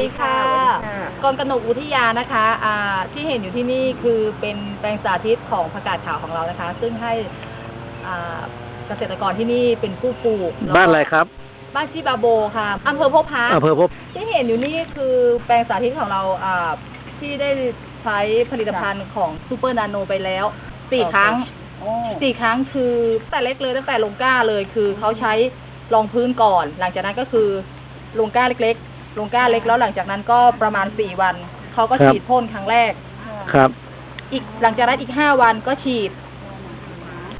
สวัสดีค่ะ กรมกนกอุทยานะคะอ่าที่เห็นอยู่ที่นี่คือเป็นแปลงสาธิตของผักกาดขาวของเรานะคะ ซึ่งให้อ่าเกษตรกรที่นี่เป็นผู้ปลูกแล้วก็บ้านอะไรครับบ้านชิบาโบค่ะอำเภอพบพระอำเภอพบ ที่เห็นอยู่นี่คือแปลงสาธิตของเราอ่าที่ได้ใช้ผลิตภัณฑ์ของซูเปอร์นาโนไปแล้วสี่ครั้งสี่ครั้งคือแต่เล็กเลยตั้งแต่ลงก้าเลยคือเขาใช้รองพื้นก่อน หลังจากนั้นก็คือลงก้าเล็กๆ ลงก้าเล็กแล้วหลังจากนั้นก็ประมาณสี่วันเขาก็ครับฉีดพ่นครั้งแรก ครับ อีกหลังจากนั้นอีกห้าวันก็ฉีด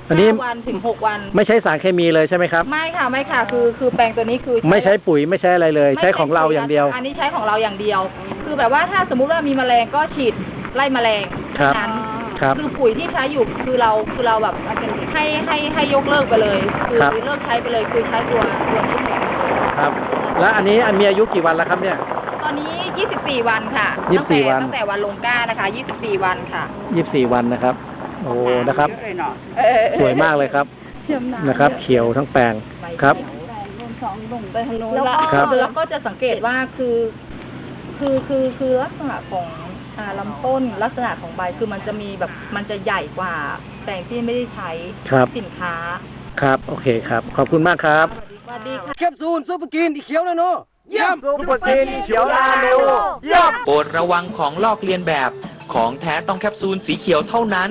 อันนี้ห้าวันถึงหกวัน ไม่ใช้สารเคมีเลยใช่ไหมครับ ไม่ค่ะไม่ค่ะ คือคือแปลงตัวนี้คือ ไม่ใช้ปุ๋ยไม่ใช้อะไรเลยไม่ใช้ของเราอย่างเดียว อันนี้ใช้ของเราอย่างเดียว คือแบบว่าถ้าสมมุติว่ามีแมลงก็ฉีดไล่แมลงครับเท่านั้นครับคือปุ๋ยที่ใช้อยู่คือเราคือเราแบบให้ให้ให้ยกเลิกไปเลย คือครับเลิกใช้ไปเลยคือใช้ตัวตัวนี้ครับ แล้วอันนี้อันมีอายุกี่วันแล้วครับเนี่ย ตอนนี้ 24 วันค่ะ24ตั้งแต่วันตั้งแต่วันลงก้านะคะ 24 วันค่ะยี่สิบสี่วันนะครับ โอ้นะครับเออสวยมากเลยครับเชื่อมหานะครับ เขียวทั้งแปลงใครับแล้วละก็แล้วก็จะสังเกตว่าคือ คือคือคือลักษณะของอ่าลำต้นลักษณะของใบคือมันจะมีแบบมันจะใหญ่กว่าแปลงที่ไม่ได้ใช้ครับ สินค้า ครับ โอเคครับ ขอบคุณมากครับสวัส ดีค่ะแคปซูลซุปเปอร์กินอีเขียวนาโนเยี่ยมซุปเปอร์กินเขียวนาโนเยี่ยมโปรดระวังของลอกเลียนแบบ ของแท้ต้องแคปซูลสีเขียวเท่านั้น